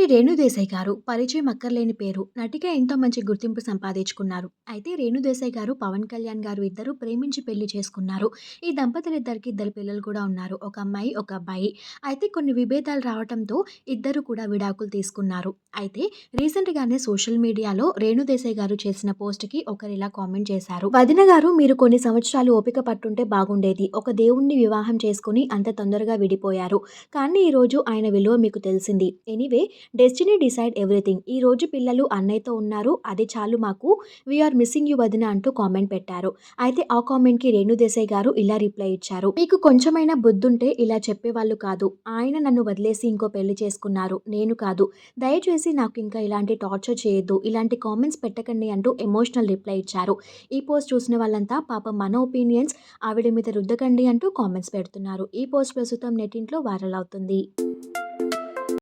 నటి రేణుదేశాయ్ గారు పరిచయం అక్కర్లేని పేరు. నటిగా ఎంతో మంచి గుర్తింపు సంపాదించుకున్నారు. అయితే రేణుదేశాయ్ గారు, పవన్ కళ్యాణ్ గారు ఇద్దరు ప్రేమించి పెళ్ళి చేసుకున్నారు. ఈ దంపతులిద్దరికి ఇద్దరు పిల్లలు కూడా ఉన్నారు. ఒక అమ్మాయి, ఒక అబ్బాయి. అయితే కొన్ని విభేదాలు రావడంతో ఇద్దరు కూడా విడాకులు తీసుకున్నారు. అయితే రీసెంట్‌గానే సోషల్ మీడియాలో రేణుదేశాయ్ గారు చేసిన పోస్ట్‌కి ఒకరిలా కామెంట్ చేశారు. వదిన గారు మీరు కొన్ని సంవత్సరాలు ఓపిక పట్టుంటే బాగుండేది. ఒక దేవుణ్ణి వివాహం చేసుకుని అంత తొందరగా విడిపోయారు. కానీ ఈరోజు ఆయన విలువ మీకు తెలిసింది. Anyway destiny decide everything. ఈ రోజు పిల్లలు అన్నయ్యతో ఉన్నారు. అది చాలు మాకు. వీఆర్ మిస్సింగ్ యూ వదిన అంటూ కామెంట్ పెట్టారు. అయితే ఆ కామెంట్‌కి రేణు దేశాయ్ గారు ఇలా రిప్లై ఇచ్చారు. మీకు కొంచెమైనా బుద్ధుంటే ఇలా చెప్పేవాళ్ళు కాదు. ఆయన నన్ను వదిలేసి ఇంకో పెళ్ళి చేసుకున్నారు. నేను కాదు. దయచేసి నాకు ఇంకా ఇలాంటి టార్చర్ చేయొద్దు. ఇలాంటి కామెంట్స్ పెట్టకండి అంటూ ఎమోషనల్ రిప్లై ఇచ్చారు. ఈ పోస్ట్ చూసిన వాళ్ళంతా పాపం మన ఒపీనియన్స్ ఆవిడ మీద రుద్దకండి అంటూ కామెంట్స్ పెడుతున్నారు. ఈ పోస్ట్ ప్రస్తుతం నెట్టింట్లో వైరల్ అవుతుంది.